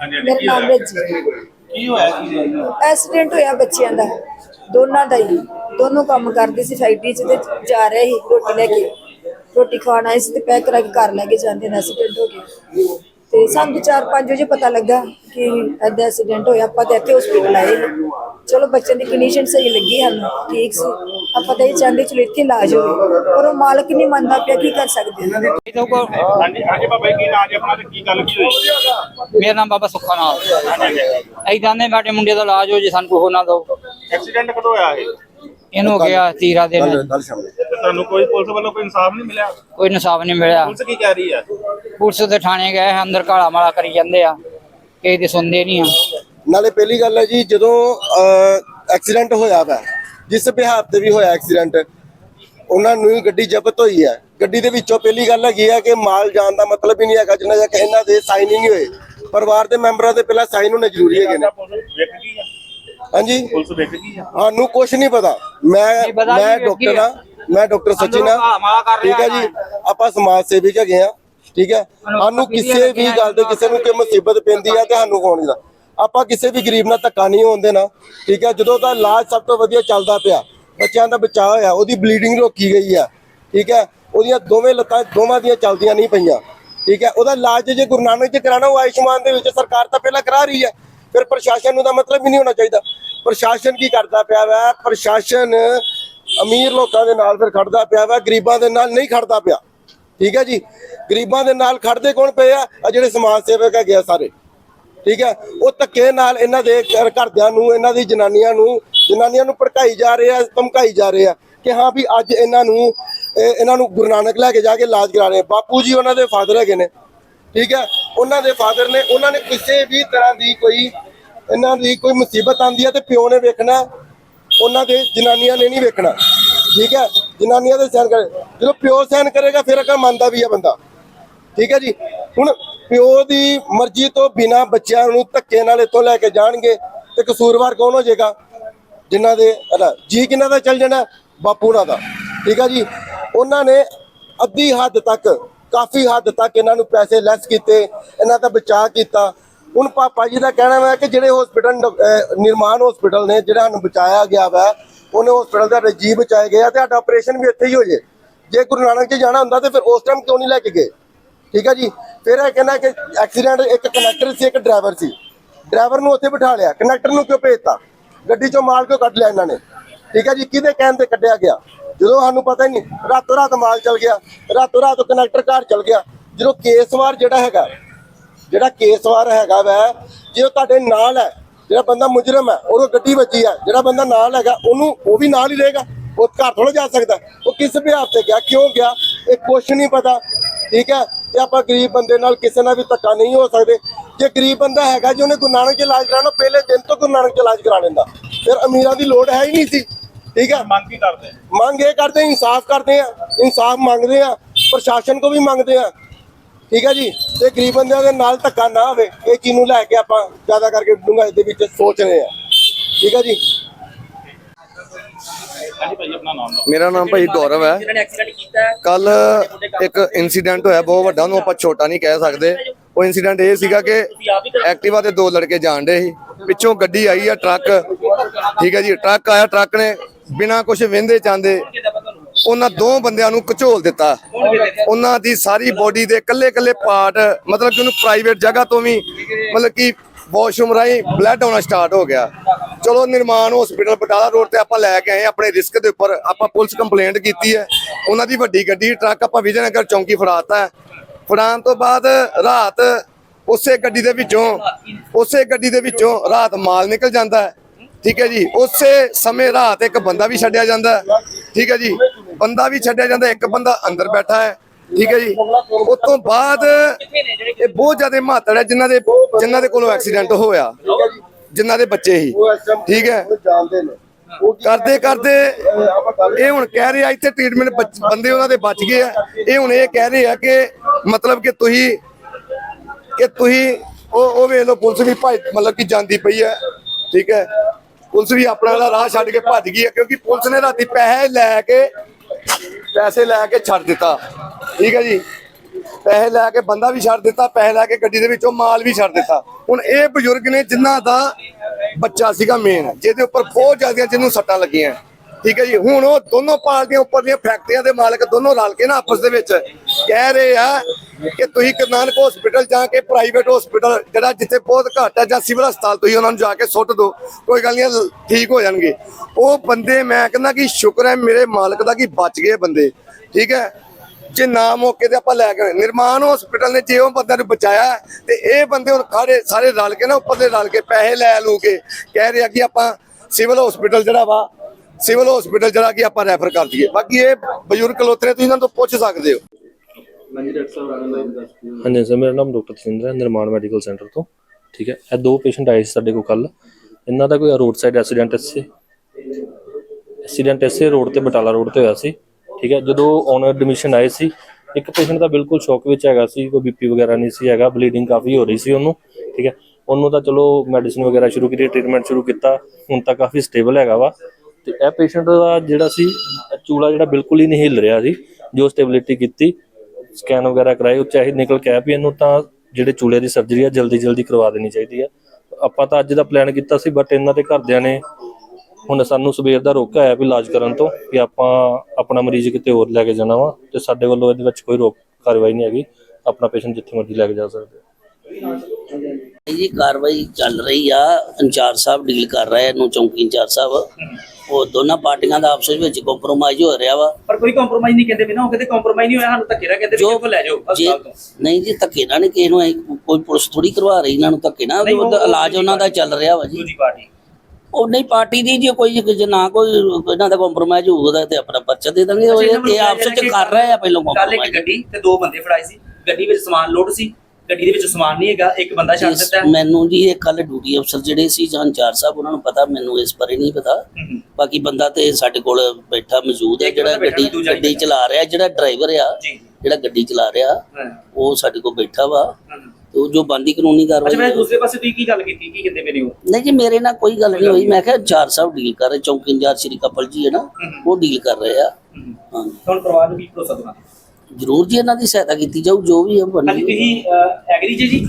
ਮੇਰਾ ਹੋਇਆ? ਰਜੀ ਕੀ ਹੋਇਆ ਕੀ? ਐਕਸੀਡੈਂਟ ਹੋਇਆ ਬੱਚਿਆਂ ਦਾ ਦੋਨਾਂ ਦਾ ਹੀ। ਦੋਨੋਂ ਕੰਮ ਕਰਦੇ ਸੀ ਫੈਕਟਰੀ 'ਚ ਤੇ ਜਾ ਰਹੇ ਸੀ ਰੋਟੀ ਲੈ ਕੇ। ਰੋਟੀ ਖਾਣ ਆਏ ਸੀ ਤੇ ਪੈਕ ਕਰਾ ਕੇ ਘਰ ਲੈ ਕੇ ਜਾਂਦੇ ਨੇ ਐਕਸੀਡੈਂਟ ਹੋ ਗਿਆ। ਤੇ ਸਾਨੂੰ 4-5 ਵਜੇ ਪਤਾ ਲੱਗਾ ਕਿ ਐਦਾ ਐਕਸੀਡੈਂਟ ਹੋਇਆ ਆਪਾਂ ਤੇ ਇੱਥੇ ਹਸਪੀਟਲ ਆਏ ਚਲੋ ਬੱਚਿਆਂ ਦੀ ਕੰਡੀਸ਼ਨ ਸਹੀ ਲੱਗੀ ਸਾਨੂੰ ਠੀਕ ਸੀ। ਆਪਾਂ ਤਾਂ ਇਹ ਚਾਹੁੰਦੇ ਚਲੋ ਇੱਥੇ ਇਲਾਜ ਹੋਵੇ ਪਰ ਉਹ ਮਾਲਕ ਨਹੀਂ ਮੰਨਦਾ ਪਿਆ ਕੀ ਕਰ ਸਕਦੇ? ਹਾਂ ਹਾਂਜੀ ਹਾਂਜੀ ਬਾਬਾ ਜੀ ਕੀ ਨਾਂ ਜੀ ਆਪਣਾ ਤੇ ਕੀ ਗੱਲ ਕੀ ਹੋਈ? ਮੇਰਾ ਨਾਮ ਬਾਬਾ ਸੁੱਖਾ ਨਾਮ ਅਸੀਂ ਚਾਹੁੰਦੇ ਸਾਡੇ ਮੁੰਡੇ ਦਾ ਇਲਾਜ ਹੋ ਜੇ ਸਾਨੂੰ ਕੋਈ ਨਾ ਦੋ ਐਕਸੀਡੈਂਟ ਕਦੋਂ ਹੋਇਆ ਇਹ? ਇਹਨੂੰ ਹੋ ਗਿਆ ਤੀਰਾ ਦਿਨ। ਤੇ ਤੁਹਾਨੂੰ ਕੋਈ ਪੁਲਿਸ ਵੱਲੋਂ ਕੋਈ ਇਨਸਾਫ ਨਹੀਂ ਮਿਲਿਆ? ਕੋਈ ਇਨਸਾਫ ਨਹੀਂ ਮਿਲਿਆ। ਪੁਲਿਸ ਕੀ ਕਹਿ ਰਹੀ ਹੈ ਪੁਲਿਸ ਦੇ ਥਾਣੇ ਗਏ ਅੰਦਰ ਕਾਲਾ ਮਾਲਾ ਕਰੀ ਜਾਂਦੇ ਆ। ਕਿਸੇ ਦੀ ਸੁਣਦੇ ਨਹੀਂ ਆ। ਨਾਲੇ ਪਹਿਲੀ ਗੱਲ ਹੈ ਜੀ ਜਦੋਂ ਐਕਸੀਡੈਂਟ ਹੋਇਆ ਵਾ ਜਿਸ ਬਿਹਾਰ ਤੇ ਵੀ ਹੋਇਆ ਐਕਸੀਡੈਂਟ ਉਹਨਾਂ ਨੂੰ ਹੀ ਗੱਡੀ ਜ਼ਬਤ ਹੋਈ ਹੈ। ਗੱਡੀ ਦੇ ਵਿੱਚੋਂ ਪਹਿਲੀ ਗੱਲ ਹੈਗੀ ਹੈ ਕਿ ਮਾਲ ਜਾਣ ਦਾ ਮਤਲਬ ਹੀ ਨਹੀਂ ਹੈਗਾ ਜਿੰਨਾ ਤੱਕ ਇਹਨਾਂ ਦੇ ਸਾਈਨ ਹੀ ਨਹੀਂ ਹੋਏ। ਪਰਿਵਾਰ ਦੇ ਮੈਂਬਰਾਂ ਦੇ ਪਹਿਲਾਂ ਸਾਈਨ ਹੋਣੇ ਜ਼ਰੂਰੀ ਹੈਗੇ ਨੇ। ਆ ਹਾਂਜੀ? ਪੁਲਿਸ ਵੇਖ ਗਈ ਆ ਸਾਨੂੰ ਕੁਝ ਨਹੀਂ ਪਤਾ। ਮੈਂ ਨਹੀਂ ਮੈਂ ਡਾਕਟਰ ਹਾਂ ਮੈਂ ਡਾਕਟਰ ਸਚਿਨ ਕਰ ਠੀਕ ਹੈ ਜੀ? ਆਪਾਂ ਸਮਾਜ ਸੇਵੀ ਹੈਗੇ ਆ ਠੀਕ ਹੈ? ਸਾਨੂੰ ਕਿਸੇ ਵੀ ਗੱਲ ਤੇ ਕਿਸੇ ਨੂੰ ਕੋਈ ਮੁਸੀਬਤ ਪੈਂਦੀ ਆ ਤੇ ਸਾਨੂੰ ਹੋਣੀ ਦਾ ਆਪਾਂ ਕਿਸੇ ਵੀ ਗਰੀਬ ਨਾਲ ਧੱਕਾ ਨਹੀਂ ਹੋਣ ਦੇਣਾ, ਠੀਕ ਹੈ? ਜਦੋਂ ਦਾ ਇਲਾਜ ਸਭ ਤੋਂ ਵਧੀਆ ਚੱਲਦਾ ਪਿਆ, ਬੱਚਿਆਂ ਦਾ ਬਚਾਅ ਹੋਇਆ, ਉਹਦੀ ਬਲੀਡਿੰਗ ਰੋਕੀ ਗਈ ਆ ਠੀਕ ਹੈ? ਉਹਦੀਆਂ ਦੋਵੇਂ ਲੱਤਾਂ, ਦੋਵਾਂ ਦੀਆਂ ਚੱਲਦੀਆਂ ਨਹੀਂ ਪਈਆਂ, ਠੀਕ ਹੈ? ਉਹਦਾ ਇਲਾਜ ਜੇ ਗੁਰੂ ਨਾਨਕ ਜੀ ਕਰਾਣਾ ਉਹ ਆਯੁਸ਼ਮਾਨ ਦੇ ਵਿੱਚ ਸਰਕਾਰ ਤਾਂ ਪਹਿਲਾਂ ਕਰਾ ਰਹੀ ਹੈ, ਫਿਰ ਪ੍ਰਸ਼ਾਸਨ ਨੂੰ ਦਾ ਮਤਲਬ ਹੀ ਨਹੀਂ ਹੋਣਾ ਚਾਹੀਦਾ। ਪ੍ਰਸ਼ਾਸਨ ਕੀ ਕਰਦਾ ਪਿਆ ਵਾ? ਪ੍ਰਸ਼ਾਸਨ ਅਮੀਰ ਲੋਕਾਂ ਦੇ ਨਾਲ ਫਿਰ ਖੜਦਾ ਪਿਆ ਵਾ, ਗਰੀਬਾਂ ਦੇ ਨਾਲ ਨਹੀਂ ਖੜਦਾ ਪਿਆ, ਠੀਕ ਹੈ ਜੀ? ਗਰੀਬਾਂ ਦੇ ਨਾਲ ਖੜਦੇ ਕੌਣ ਪਏ ਆ? ਜਿਹੜੇ ਸਮਾਜ ਸੇਵਕ ਹੈਗੇ ਆ ਸਾਰੇ। ਠੀਕ ਹੈ? ਉਹ ਧੱਕੇ ਨਾਲ ਇਹਨਾਂ ਦੇ ਘਰ- ਘਰਦਿਆਂ ਨੂੰ, ਇਹਨਾਂ ਦੀ ਜਨਾਨੀਆਂ ਨੂੰ ਜਨਾਨੀਆਂ ਨੂੰ ਭੜਕਾਈ ਜਾ ਰਹੇ ਆ ਧਮਕਾਈ ਜਾ ਰਹੇ ਆ ਕਿ ਹਾਂ ਵੀ ਅੱਜ ਇਹਨਾਂ ਨੂੰ ਇਹਨਾਂ ਨੂੰ ਗੁਰੂ ਨਾਨਕ ਲੈ ਕੇ ਜਾ ਕੇ ਇਲਾਜ ਕਰਾ ਰਹੇ ਬਾਪੂ ਜੀ ਉਹਨਾਂ ਦੇ ਫਾਦਰ ਹੈਗੇ ਨੇ, ਠੀਕ ਹੈ? ਉਹਨਾਂ ਦੇ ਫਾਦਰ ਨੇ, ਉਹਨਾਂ ਨੇ ਕਿਸੇ ਵੀ ਤਰ੍ਹਾਂ ਦੀ ਕੋਈ, ਇਹਨਾਂ ਦੀ ਕੋਈ ਮੁਸੀਬਤ ਆਂਦੀ ਹੈ ਤੇ ਪਿਓ ਨੇ ਵੇਖਣਾ, ਉਹਨਾਂ ਦੇ ਜਨਾਨੀਆਂ ਨੇ ਨਹੀਂ ਵੇਖਣਾ, ਠੀਕ ਹੈ? ਜਨਾਨੀਆਂ ਦੇ ਸਹਿਨ ਕਰੇ, ਜਦੋਂ ਪਿਓ ਸਹਿਨ ਕਰੇਗਾ, ਫਿਰ ਅਕਲ ਮੰਨਦਾ ਵੀ ਆ ਬੰਦਾ, ਠੀਕ ਹੈ ਜੀ? ਹੁਣ ਪਿਓ ਦੀ ਮਰਜ਼ੀ ਤੋਂ ਬਿਨਾ ਬੱਚਿਆਂ ਨੂੰ ਧੱਕੇ ਨਾਲ ਇੱਥੋਂ ਲੈ ਕੇ ਜਾਣਗੇ ਤੇ ਕਸੂਰਵਾਰ ਕੌਣ ਹੋ ਜਾਏਗਾ? ਜਿਨ੍ਹਾਂ ਦੇ ਅਲਾ, ਜੀ ਕਿਹਨਾਂ ਦਾ ਚੱਲ ਜਾਣਾ? ਬਾਪੂ ਨਾਲ ਦਾ। ਠੀਕ ਆ ਜੀ? ਉਹਨਾਂ ਨੇ ਅੱਧੀ ਹੱਦ ਤੱਕ ਕਾਫੀ ਹੱਦ ਤੱਕ ਇਹਨਾਂ ਨੂੰ ਪੈਸੇ ਲੈਸ ਕੀਤੇ ਇਹਨਾਂ ਦਾ ਬਚਾਅ ਕੀਤਾ। ਹੁਣ ਪਾਪਾ ਜੀ ਦਾ ਕਹਿਣਾ ਹੈ ਕਿ ਜਿਹੜੇ ਹਸਪੀਟਲ ਨਿਰਮਾਣ ਹਸਪੀਟਲ ਨੇ ਜਿਹੜਾ ਸਾਨੂੰ ਬਚਾਇਆ ਗਿਆ ਵਾ ਉਹਨੇ ਹਸਪੀਟਲ ਦਾ ਰਜੀਵ ਬਚਾਏ ਗਏ ਆ ਤੇ ਸਾਡਾ ਆਪਰੇਸ਼ਨ ਵੀ ਇੱਥੇ ਹੀ ਹੋ ਜੇ ਜੇ ਗੁਰੂ ਨਾਨਕ ਜੀ ਜਾਣਾ ਹੁੰਦਾ ਤੇ ਫਿਰ ਉਸ ਟਾਈਮ ਕਿਉਂ ਨਹੀਂ ਲੈ ਕੇ ਗਏ? ਠੀਕ ਹੈ ਜੀ? ਫਿਰ ਇਹ ਕਹਿੰਦਾ ਕਿ ਐਕਸੀਡੈਂਟ ਇੱਕ ਕਨੈਕਟਰ ਸੀ, ਇੱਕ ਡਰਾਈਵਰ ਸੀ। ਡਰਾਈਵਰ ਨੂੰ ਉੱਥੇ ਬਿਠਾ ਲਿਆ। ਕਨੈਕਟਰ ਨੂੰ ਕਿਉਂ ਭੇਜਤਾ? ਗੱਡੀ ਚੋਂ ਮਾਲ ਕਿਉਂ ਕੱਢ ਲਿਆ ਇਹਨਾਂ ਨੇ? ਠੀਕ ਹੈ ਜੀ? ਕਿਹਦੇ ਕਹਿਣ ਤੇ ਕੱਢਿਆ ਗਿਆ? ਜਦੋਂ ਸਾਨੂੰ ਪਤਾ ਹੀ ਨਹੀਂ, ਰਾਤੋਂ ਰਾਤ ਮਾਲ ਚਲ ਗਿਆ। ਰਾਤੋਂ ਰਾਤ ਕਨੈਕਟਰ ਘਰ ਚਲ ਗਿਆ। ਜਦੋਂ ਕੇਸਵਾਰ ਜਿਹੜਾ ਹੈਗਾ, ਜਿਹੜਾ ਕੇਸਵਾਰ ਹੈਗਾ ਵੈ, ਜੇ ਉਹ ਤੁਹਾਡੇ ਨਾਲ ਹੈ, ਜਿਹੜਾ ਬੰਦਾ ਮੁਜਰਮ ਹੈ ਉਹ ਗੱਡੀ ਵੱਜੀ ਹੈ, ਜਿਹੜਾ ਬੰਦਾ ਨਾਲ ਹੈਗਾ, ਉਹਨੂੰ ਉਹ ਵੀ ਨਾਲ ਹੀ ਰਹੇਗਾ ਉਹ ਘਰ ਥੋੜਾ ਜਾ ਸਕਦਾ। ਉਹ ਕਿਸ ਬਿਹਾਰ ਤੇ ਗਿਆ, ਕਿਉਂ ਗਿਆ? ਇਹ ਕੁਛ ਨਹੀਂ ਪਤਾ। ਠੀਕ ਹੈ? ਤੇ ਆਪਾਂ ਗਰੀਬ ਬੰਦੇ ਨਾਲ ਕਿਸੇ ਨਾਲ ਵੀ ਧੱਕਾ ਨਹੀਂ ਹੋ ਸਕਦੇ। ਜੇ ਗਰੀਬ ਬੰਦਾ ਹੈਗਾ ਜੀ ਉਹਨੇ ਗੁਰੂ ਨਾਨਕ ਚ ਇਲਾਜ ਕਰਾਉਣਾ ਪਹਿਲੇ ਦਿਨ ਤੋਂ ਗੁਰੂ ਨਾਨਕ ਚ ਇਲਾਜ ਕਰਾ ਲੈਂਦਾ। ਫਿਰ ਅਮੀਰਾਂ ਦੀ ਲੋੜ ਹੈ ਹੀ ਨਹੀਂ ਸੀ। ਠੀਕ ਹੈ? ਮੰਗ ਕੀ ਕਰਦੇ? ਮੰਗ ਇਹ ਕਰਦੇ ਇਨਸਾਫ ਕਰਦੇ ਆ ਇਨਸਾਫ ਮੰਗਦੇ ਆ ਪ੍ਰਸ਼ਾਸਨ ਕੋ ਵੀ ਮੰਗਦੇ ਆ। ਠੀਕ ਹੈ ਜੀ? ਤੇ ਗਰੀਬ ਬੰਦਿਆਂ ਦੇ ਨਾਲ ਧੱਕਾ ਨਾ ਹੋਵੇ ਇਹ ਚੀਜ਼ ਨੂੰ ਲੈ ਕੇ ਆਪਾਂ ਜ਼ਿਆਦਾ ਕਰਕੇ ਡੂੰਘਾਈ ਦੇ ਵਿੱਚ ਸੋਚ ਰਹੇ ਆ। ਠੀਕ ਹੈ ਜੀ? ਹਾਂਜੀ ਭਾਈ ਆਪਣਾ ਨਾਮ ਦੱਸੋ। ਮੇਰਾ ਨਾਮ ਭਾਈ ਗੌਰਵ ਹੈ। ਜਿਹਨਾਂ ਨੇ ਐਕਸੀਡੈਂਟ ਕੀਤਾ ਕੱਲ ਇੱਕ ਇਨਸੀਡੈਂਟ ਹੋਇਆ ਬਹੁਤ ਵੱਡਾ ਉਹਨੂੰ ਆਪਾਂ ਛੋਟਾ ਨਹੀਂ ਕਹਿ ਸਕਦੇ। ਉਹ ਇਨਸੀਡੈਂਟ ਇਹ ਸੀਗਾ ਕਿ ਐਕਟਿਵਾ ਤੇ ਦੋ ਲੜਕੇ ਜਾਣ ਡੇ ਸੀ। ਪਿੱਛੋਂ ਗੱਡੀ ਆਈ ਆ ਟਰੱਕ। ਠੀਕ ਹੈ ਜੀ ਟਰੱਕ ਆਇਆ ਟਰੱਕ ਨੇ ਬਿਨਾਂ ਕੁਝ ਵਹਿੰਦੇ ਚਾਹੁੰਦੇ ਉਹਨਾਂ ਦੋ ਬੰਦਿਆਂ ਨੂੰ ਘਚੋਲ ਦਿੱਤਾ। ਉਹਨਾਂ ਦੀ ਸਾਰੀ ਬੋਡੀ ਦੇ ਕੱਲੇ ਕੱਲੇ ਪਾਰਟ ਮਤਲਬ ਕਿ ਉਹਨੂੰ ਪ੍ਰਾਈਵੇਟ ਜਗ੍ਹਾ ਤੋਂ ਵੀ ਮਤਲਬ ਕਿ ਵਾਸ਼ਰੂਮ ਰਾਹੀਂ ਬਲੱਡ ਆਉਣਾ ਸਟਾਰਟ ਹੋ ਗਿਆ। ਚਲੋ, ਨਿਰਮਾਣ ਹਸਪੀਟਲ ਬਟਾਲਾ ਰੋਡ ਤੇ ਆਪਾਂ ਲੈ ਕੇ ਆਏ ਆਪਣੇ ਰਿਸਕ ਦੇ ਉੱਪਰ ਆਪਾਂ ਪੁਲਿਸ ਕੰਪਲੇਂਟ ਕੀਤੀ ਹੈ। ਉਹਨਾਂ ਦੀ ਵੱਡੀ ਗੱਡੀ, ਟਰੱਕ ਆਪਾਂ ਵਿਜયਨਗਰ ਚੌਂਕੀ ਫੜਾਤਾ ਹੈ। ਫੜਾਉਣ ਤੋਂ ਬਾਅਦ ਰਾਤ ਉਸੇ ਗੱਡੀ ਦੇ ਵਿੱਚੋਂ, ਉਸੇ ਗੱਡੀ ਦੇ ਵਿੱਚੋਂ ਰਾਤ ਮਾਲ ਨਿਕਲ ਜਾਂਦਾ ਹੈ। ਠੀਕ ਹੈ ਜੀ, ਉਸੇ ਸਮੇਂ ਰਾਤ ਇੱਕ ਬੰਦਾ ਵੀ ਛੱਡਿਆ ਜਾਂਦਾ ਠੀਕ ਹੈ ਜੀ, ਬੰਦਾ ਵੀ ਛੱਡਿਆ ਜਾਂਦਾ ਇੱਕ ਬੰਦਾ ਅੰਦਰ ਬੈਠਾ ਹੈ। ਠੀਕ ਹੈ ਜੀ। ਉਸ ਤੋਂ ਬਾਅਦ ਇਹ ਬਹੁਤ ਜ਼ਿਆਦਾ ਮਾਤੜ ਹੈ ਜਿਨ੍ਹਾਂ ਦੇ ਜਿਨ੍ਹਾਂ ਦੇ ਕੋਲੋਂ ਐਕਸੀਡੈਂਟ ਹੋਇਆ। ਜਿਨ੍ਹਾਂ ਦੇ ਬੱਚੇ ਹੀ ਠੀਕ ਹੈ। ਕਰਦੇ ਕਰਦੇ ਇਹ ਹੁਣ ਕਹਿ ਰਹੇ ਇੱਥੇ ਟ੍ਰੀਟਮੈਂਟ ਬੰਦੇ ਉਹਨਾਂ ਦੇ ਬਚ ਗਏ ਆ। ਇਹ ਹੁਣ ਇਹ ਕਹਿ ਰਹੇ ਆ ਕਿ ਮਤਲਬ ਕਿ ਤੁਸੀਂ ਕਿ ਤੁਸੀਂ ਉਹ ਉਹ ਵੇਖ ਲਓ, ਪੁਲਿਸ ਵੀ ਭੱਜ ਮਤਲਬ ਕਿ ਜਾਂਦੀ ਪਈ ਹੈ। ਠੀਕ ਹੈ। ਪੁਲਿਸ ਵੀ ਆਪਣਾ ਰਾਹ ਛੱਡ ਕੇ ਭੱਜ ਗਈ ਹੈ, ਕਿਉਂਕਿ ਪੁਲਿਸ ਨੇ ਰਾਤੀ ਪੈਸੇ ਲੈ ਕੇ ਪੈਸੇ ਲੈ ਕੇ ਛੱਡ ਦਿੱਤਾ। ਠੀਕ ਹੈ ਜੀ? ਪੈਸੇ ਲੈ ਕੇ ਬੰਦਾ ਵੀ ਛੱਡ ਦਿੱਤਾ, ਪੈਸੇ ਲੈ ਕੇ ਗੱਡੀ ਦੇ ਵਿੱਚੋਂ ਮਾਲ ਵੀ ਛੱਡ ਦਿੱਤਾ। ਹੁਣ ਇਹ ਬਜ਼ੁਰਗ ਨੇ ਜਿਨ੍ਹਾਂ ਦਾ ਬੱਚਾ ਸੀਗਾ ਮੇਨ ਜਿਹਦੇ ਉੱਪਰ ਬਹੁਤ ਜ਼ਿਆਦਾ ਜਿਹਨੂੰ ਸੱਟਾਂ ਲੱਗੀਆਂ। ਠੀਕ ਹੈ ਜੀ? ਹੁਣ ਉਹ ਦੋਨੋਂ ਪਾਰਟੀਆਂ ਉੱਪਰ ਦੀਆਂ ਫੈਕਟਰੀਆਂ ਦੇ ਮਾਲਕ ਦੋਨੋਂ ਰਲ ਕੇ ਨਾ ਆਪਸ ਦੇ ਵਿੱਚ ਕਹਿ ਰਹੇ ਆ ਕਿ ਤੁਸੀਂ ਕਰਨਾਨਕ ਹਸਪੀਟਲ ਜਾ ਕੇ ਪ੍ਰਾਈਵੇਟ ਹਸਪੀਟਲ ਜਿਹੜਾ ਜਿੱਥੇ ਬਹੁਤ ਘੱਟ ਹੈ ਜਾਂ ਸਿਵਲ ਹਸਪਤਾਲ, ਤੁਸੀਂ ਉਹਨਾਂ ਨੂੰ ਜਾ ਕੇ ਸੁੱਟ ਦਿਓ, ਕੋਈ ਗੱਲ ਨਹੀਂ ਠੀਕ ਹੋ ਜਾਣਗੇ। ਉਹ ਬੰਦੇ, ਮੈਂ ਕਹਿੰਦਾ ਕਿ ਸ਼ੁਕਰ ਹੈ ਮੇਰੇ ਮਾਲਕ ਦਾ ਕਿ ਬਚ ਗਏ ਬੰਦੇ, ਠੀਕ ਹੈ? ਜੇ ਨਾ ਮੌਕੇ ਤੇ ਆਪਾਂ ਲੈ ਕੇ ਨਿਰਮਾਨ ਹਸਪੀਟਲ ਨੇ ਜੇ ਉਹ ਬੰਦੇ ਨੂੰ ਬਚਾਇਆ, ਤੇ ਇਹ ਬੰਦੇ ਹੁਣ ਖਾੜੇ ਸਾਰੇ ਰਲ ਕੇ ਨਾ ਉੱਪਰ ਦੇ ਰਲ ਕੇ ਪੈਸੇ ਲੈ ਲੂ ਕੇ ਕਹਿ ਰਹੇ ਆ ਕਿ ਆਪਾਂ ਸਿਵਲ ਹਸਪੀਟਲ ਜਿਹੜਾ ਵਾ ਸਿਵਲ ਹਸਪੀਟਲ ਜਿਹੜਾ ਕਿ ਆਪਾਂ ਰੈਫਰ ਕਰ ਦਈਏ। ਬਾਕੀ ਇਹ ਬਜ਼ੁਰਗ ਕਲੋਤਰੇ ਤੁਸੀਂ ਇਹਨਾਂ ਤੋਂ ਪੁੱਛ ਸਕਦੇ ਹੋ। ਹਾਂਜੀ ਹਾਂਜੀ, ਸਰ, ਮੇਰਾ ਨਾਮ ਡਾਕਟਰ ਤਜਿੰਦਰ ਹੈ, ਨਿਰਮਾਣ ਮੈਡੀਕਲ ਸੈਂਟਰ ਤੋਂ। ਠੀਕ ਹੈ, ਇਹ ਦੋ ਪੇਸ਼ੈਂਟ ਆਏ ਸੀ ਸਾਡੇ ਕੋਲ ਕੱਲ ਇਹਨਾਂ ਦਾ ਕੋਈ ਰੋਡ ਸਾਈਡ ਐਕਸੀਡੈਂਟ ਸੀ। ਐਕਸੀਡੈਂਟ ਇਸੇ ਰੋਡ ਤੇ, ਬਟਾਲਾ ਰੋਡ ਤੇ ਹੋਇਆ ਸੀ। ਠੀਕ ਹੈ, ਜਦੋਂ ਔਨ ਐਡਮਿਸ਼ਨ ਆਏ ਸੀ, ਇੱਕ ਪੇਸ਼ੈਂਟ ਦਾ ਬਿਲਕੁਲ ਸ਼ੌਕ ਵਿੱਚ ਹੈਗਾ ਸੀ, ਕੋਈ ਬੀਪੀ ਵਗੈਰਾ ਨਹੀਂ ਸੀ ਹੈਗਾ, ਬਲੀਡਿੰਗ ਕਾਫੀ ਹੋ ਰਹੀ ਸੀ ਉਹਨੂੰ। ਠੀਕ ਹੈ, ਉਹਨੂੰ ਤਾਂ ਚਲੋ ਮੈਡੀਸਿਨ ਵਗੈਰਾ ਸ਼ੁਰੂ ਕੀਤੀ, ਟ੍ਰੀਟਮੈਂਟ ਸ਼ੁਰੂ ਕੀਤਾ, ਹੁਣ ਤਾਂ ਕਾਫੀ ਸਟੇਬਲ ਹੈਗਾ ਵਾ। ਤੇ ਇਹ ਪੇਸ਼ੈਂਟ ਦਾ ਜਿਹੜਾ ਸੀ ਚੂਲਾ ਜਿਹੜਾ ਬਿਲਕੁਲ ਹੀ ਨਹੀਂ ਹਿੱਲ ਰਿਹਾ ਸੀ, ਜੋ ਸਟੇਬਿਲਿਟੀ ਕੀਤੀ। ਸਕੈਨ ਵਗੈਰਾ ਕਰਾਏ, ਉਹ ਚਾਹੇ ਨਿਕਲ ਕੇ ਆਇਆ ਵੀ ਇਹਨੂੰ ਤਾਂ ਜਿਹੜੇ ਚੂਲੇ ਦੀ ਸਰਜਰੀ ਆ, ਜਲਦੀ ਜਲਦੀ ਕਰਵਾ ਦੇਣੀ ਚਾਹੀਦੀ ਆ ਆਪਾਂ ਤਾਂ ਅੱਜ ਦਾ ਪਲਾਨ ਕੀਤਾ ਸੀ ਬਟ ਇਹਨਾਂ ਦੇ ਘਰਦਿਆਂ ਨੇ ਹੁਣ ਸਾਨੂੰ ਸਵੇਰ ਦਾ ਰੋਕਿਆ ਹੋਇਆ ਵੀ ਇਲਾਜ ਕਰਨ ਤੋਂ ਕਿ ਆਪਾਂ ਆਪਣਾ ਮਰੀਜ਼ ਕਿਤੇ ਹੋਰ ਲੈ ਕੇ ਜਾਣਾ ਵਾ ਤੇ ਸਾਡੇ ਵੱਲੋਂ ਇਹਦੇ ਵਿੱਚ ਕੋਈ ਰੋਕ ਕਾਰਵਾਈ ਨਹੀਂ ਹੈਗੀ ਆਪਣਾ ਪੇਸ਼ੈਂਟ ਜਿੱਥੇ ਮਰਜ਼ੀ ਲੈ ਕੇ ਜਾ ਸਕਦੇ ਹੋ। ਜੀ ਕਾਰਵਾਈ ਚੱਲ ਰਹੀ ਆ। ਇੰਚਾਰਜ ਸਾਹਿਬ ਡੀਲ ਕਰ ਰਹੇ ਇਹਨੂੰ ਚੌਂਕੀ ਇੰਚਾਰਜ ਸਾਹਿਬ। ਉਹ ਦੋਨਾਂ ਪਾਰਟੀਆਂ ਦਾ ਆਪਸ ਵਿੱਚ ਕੰਪਰੋਮਾਈਜ਼ ਹੋ ਰਿਹਾ ਵਾ। ਪਰ ਕੋਈ ਕੰਪਰੋਮਾਈਜ਼ ਨਹੀਂ ਕਹਿੰਦੇ ਵੀ ਨਾ ਉਹ ਕਹਿੰਦੇ ਕੰਪਰੋਮਾਈਜ਼ ਨਹੀਂ ਹੋਇਆ ਸਾਨੂੰ ਧੱਕੇ ਨਾਲ ਕਹਿੰਦੇ ਵੀ ਜੋ- ਲੈ ਜਾਓ ਜੇ ਹਸਪਤਾਲ ਤੋਂ। ਨਹੀਂ ਜੀ ਧੱਕੇ ਨਾਲ ਨਹੀਂ ਕਿਸੇ ਨੂੰ ਐਂ ਕੋਈ ਪੁਲਿਸ ਥੋੜੀ ਕਰਵਾ ਰਹੀ ਇਹਨਾਂ ਨੂੰ ਧੱਕੇ ਨਾਲ। ਉਹ- ਉਹਦਾ ਇਲਾਜ ਉਹਨਾਂ ਦਾ ਚੱਲ ਰਿਹਾ ਵਾ ਜੀ। ਦੂਜੀ ਪਾਰਟੀ। ਉਹ ਨਹੀਂ ਪਾਰਟੀ ਦੀ ਜੇ ਕੋਈ ਜੇ ਨਾ ਕੋਈ ਇਹਨਾਂ ਦਾ ਕੰਪਰੋਮਾਈਜ਼ ਹੋਊਗਾ ਤੇ ਆਪਣਾ ਪਰਚਾ ਦੇ ਦਾਂਗੇ। ਉਹ ਇਹ ਇਹ ਆਪਸ ਵਿੱਚ ਕਰ ਰਹੇ ਆ ਪਹਿਲਾਂ ਕੱਲ ਇੱਕ ਕੰਪਰੋਮਾਈਜ਼ ਗੱਡੀ ਤੇ ਦੋ ਬੰਦੇ ਫੜਾਏ ਸੀ। ਗੱਡੀ ਵਿੱਚ ਸਮਾਨ ਲੋਡ ਸੀ। ਗੱਡੀ ਦੇ ਵਿੱਚ ਸਮਾਨ ਨਹੀਂ ਹੈਗਾ ਇੱਕ ਬੰਦਾ ਛੱਡ ਦਿੱਤਾ ਹੈ। ਮੈਨੂੰ ਜੀ ਇਹ ਕੱਲ ਡਿਊਟੀ ਅਫਸਰ ਜਿਹੜੇ ਸੀ ਜਾਂ ਇੰਚਾਰਜ ਸਾਹਿਬ ਉਹਨਾਂ ਨੂੰ ਪਤਾ ਮੈਨੂੰ ਇਸ ਬਾਰੇ ਨਹੀਂ ਪਤਾ। ਬਾਕੀ ਬੰਦਾ ਤੇ ਸਾਡੇ ਕੋਲ ਬੈਠਾ ਮੌਜੂਦ ਹੈ ਇੱਕ ਜਿਹੜਾ ਬੰਦਾ ਬੈਠਾ, ਗੱਡੀ ਦੂਜਾ ਗੱਡੀ ਚਲਾ ਰਿਹਾ ਜਿਹੜਾ ਡਰਾਈਵਰ ਆ ਜੀ। ਜਿਹੜਾ ਗੱਡੀ ਚਲਾ ਰਿਹਾ ਹਾਂ, ਉਹ ਸਾਡੇ ਕੋਲ ਬੈਠਾ ਵਾ। ਹਾਂ। ਤੇ ਉਹ ਜੋ ਬੰਦੀ ਕਾਨੂੰਨੀ ਅੱਛਾ ਮੈਂ ਹੈ- ਦੂਸਰੇ ਪਾਸੇ ਤੁਸੀਂ ਕੀ ਗੱਲ ਕੀਤੀ? ਕੀ ਕਹਿੰਦੇ ਮੇਰੇ ਉਹ? ਨਹੀਂ ਜੀ ਮੇਰੇ ਨਾਲ ਕੋਈ ਗੱਲ ਨਹੀਂ ਹੋਈ। ਮੈਂ ਕਿਹਾ ਚਾਰ ਸਾਹਿਬ ਡੀਲ ਕਰ ਰਹੇ ਚੌਂਕੀ ਇੰਚਾਰਜ ਸ਼੍ਰੀ ਕਪਲ ਜੀ ਹੈ ਨਾ ਉਹ ਡੀਲ ਕਰ ਰਹੇ ਆ। ਹਾਂ ਹੁਣ ਪਰਿਵਾਰ ਨੂੰ ਕੀ ਭਰੋਸਾ ਜ਼ਰੂਰ ਜੀ ਇਹਨਾਂ ਦੀ ਸਹਾਇਤਾ ਕੀਤੀ ਜਾਊ, ਜੋ ਵੀ ਹੈ ਹਾਂਜੀ ਬਣਨੀ ਤੁਸੀਂ ਐਗਰੀ ਜੀ?